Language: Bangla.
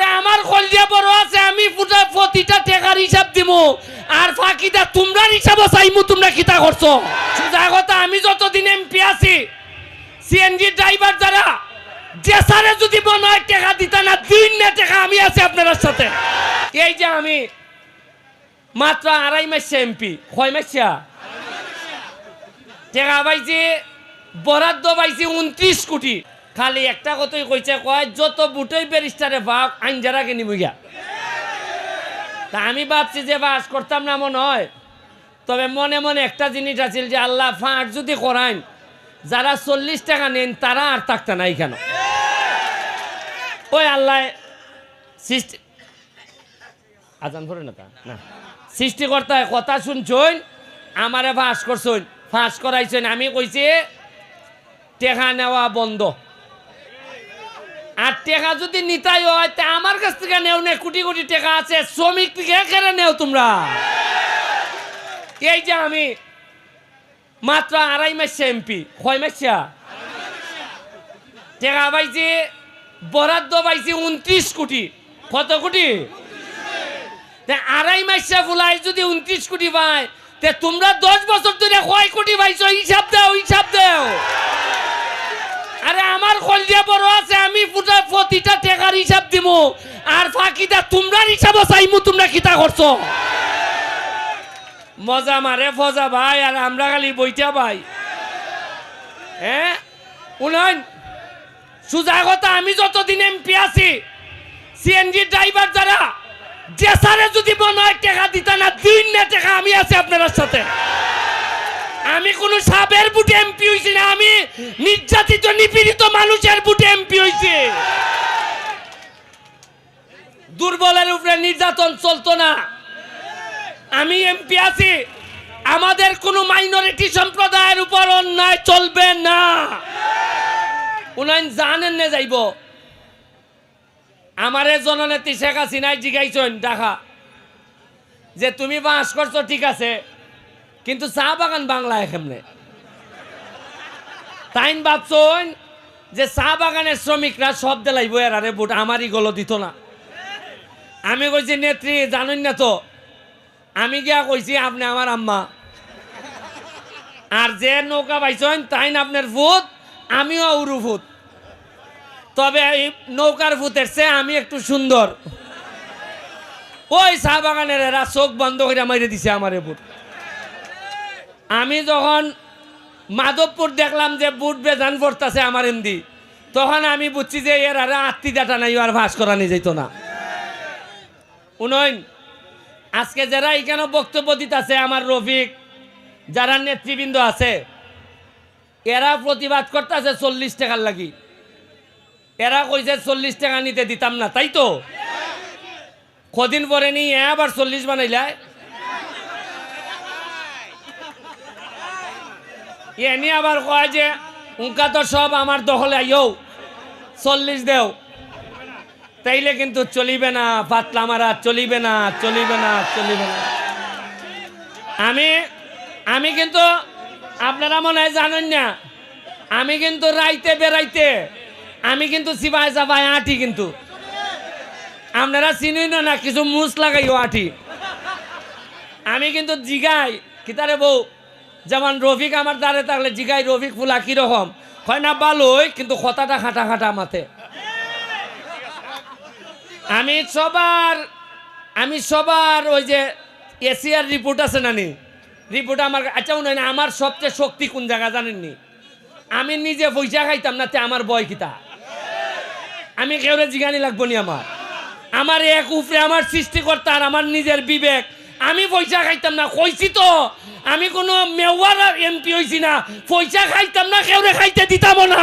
আরে আমার কলজা বড় আছে, আমি পুরা প্রতিটা টাকার হিসাব দিমু। আর ফাঁকিটা তোমরা হিসাবও চাইমু, তোমরা কিতা করছ? সোজা কথা, আমি যতদিন এমপি আছি সিএনজি ড্রাইভার যারা জেসারে যদি মনে হয় টাকা দিতা না, দিন না টাকা আমি আছি আপনার সাথে। এই যে আমি মাত্র আড়াই মাসে এমপি, কয় মাসা? টাকা পাইছি, বরাদ্দ পাইছি উনত্রিশ কোটি। খালি একটা কথাই কইছে, কয়, যত বুটই ব্যারিস্টারে ভাগ, আইন যারা কিনি বুঝা তা আমি ভাবছি যে বাস করতাম না মনে হয়। তবে মনে মনে একটা জিনিস আছিল যে আল্লাহ ফাঁক যদি করাইন, যারা চল্লিশ টাকা নেন, তারা আর থাকতে নাই কেন? ওই আল্লাহ সৃষ্টি আজান ধরে না তা? সৃষ্টিকর্তায় কথা শুনছইন, আমারে ফাঁস করছইন, ফাঁস করাইছেন আমি কইছি, টেকা নেওয়া বন্ধ। আর টেকা যদি নিতাই হয়, তা আমার কাছ থেকে নেও নে, কোটি কোটি টাকা আছে, শ্রমিক থেকে কেড়ে নেও তোমরা? এই যে আমি মাত্র আড়াই মাসে এমপি, কয় মাসা টাকা পাইছি, বরাদ্দ পাইছি উনত্রিশ কোটি। কত কোটি? আড়াই মাসে ফুলাই যদি উনত্রিশ কোটি পায়, তে তোমরা দশ বছর ধরে কয় কোটি পাইছো? হিসাব দাও হিসাব দাও। আমার কলজা বড় আছে, আমি পুরা প্রতিটা টাকার হিসাব দিমু। আর ফাঁকিটা তোমরা হিসাবও চাইমু, তোমরা কিতা করছ? মজা মারে, ফজা ভাই, আর আমরা খালি বইটা ভাই। হ্যাঁ উনয়ন সুজা কথা, আমি যতদিন এমপি আছি সিএনজি ড্রাইভার যারা জেসারে যদি মনে হয় টাকা দিতা না, দিন না টাকা আমি আছি আপনার সাথে। আমি কোন সাবের বুটে এমপি হইছি না, আমি নির্যাতিত, নিপীড়িত মানুষের বুটে এমপি হইছি। দুর্বলের উপরে নির্যাতন চলতো না। আমি এমপি আছি, আমাদের কোনো মাইনরিটি সম্প্রদায়ের উপর অন্যায় চলবে না। উনাইন জানেন না যাইব। আমারে জননেত্রী শেখ হাসিনাই জিগাইছেন দেখা যে তুমি বাস করছ, ঠিক আছে কিন্তু চা বাগান বাংলায় কেমনে? তাইন ভাবছন যে চা বাগানের শ্রমিকরা সব দেলাইব এরারে বুট আমারই গলো দিত না। আমি কইছি, নেত্রী, জানেন না তো, আমি গিয়া কইছি আপনি আমার আম্মা। আর যে নৌকা পাইছেন তাইন আপনার ভূত, আমিও উরু ভূত। তবে এই নৌকার ভূতের চেয়ে আমি একটু সুন্দর। ওই চা বাগানের এরা চোখ বন্ধ করে মাইরে দিছে আমার বুট আমি যখন মাধবপুর দেখলাম যে বুট বেজান পড়তেছে আমার হিন্দি তখন আমি বুঝছি যে এর আর আত্মীয়তা নাই আর ভাস করা নিয়ে যেত না। উনয়ন আজকে যারা এখানে বক্তব্য দিতেছে আমার রফিক যারা নেতৃবৃন্দ আছে এরা প্রতিবাদ করতেছে চল্লিশ টাকার লাগি। এরা কইছে চল্লিশ টাকা নিতে দিতাম না তাই তো? কদিন পরে নি আবার চল্লিশ বানাইলায়। এনি আবার কয় যে উনকা তো সব আমার দখলে আইও চল্লিশ দেও। তাইলে কিন্তু চলিবে না, পাতলা মারা, চলিবে না চলিবে না চলিবে না। আমি আমি কিন্তু, আপনারা মনে হয় জানেন না, আমি কিন্তু রাইতে বেড়াইতে, আমি কিন্তু সিবাই সাবাই আটি কিন্তু। আপনারা চিনি না না, কিছু মুস লাগাইও আটি। আমি কিন্তু জিগাই, কিতারে বউ যেমন রফিক আমার দ্বারে থাকলে জিগাই রফিক ফুলা কীরকম? হয় না ভালোই কিন্তু কথাটা খাটা খাটা মাথে। আমি সবার আমি সবার ওই যে এশিয়ার রিপোর্ট আছে নানি রিপোর্ট আমার আচ্ছা উনি না আমার সবচেয়ে শক্তি কোন জায়গা জানেননি? আমি নিজে পয়সা খাইতাম না তে আমার বয় কিতা? আমি কেউরে জিগানি লাগবো নি আমার? আমার এক উপরে আমার সৃষ্টিকর্তা আর আমার নিজের বিবেক। আমি পয়সা খাইতাম না, কইছি তো। আমি কোনো মেওয়ার এমপি হয়েছি না। পয়সা খাইতাম না, কেউরে খাইতে দিতাম না।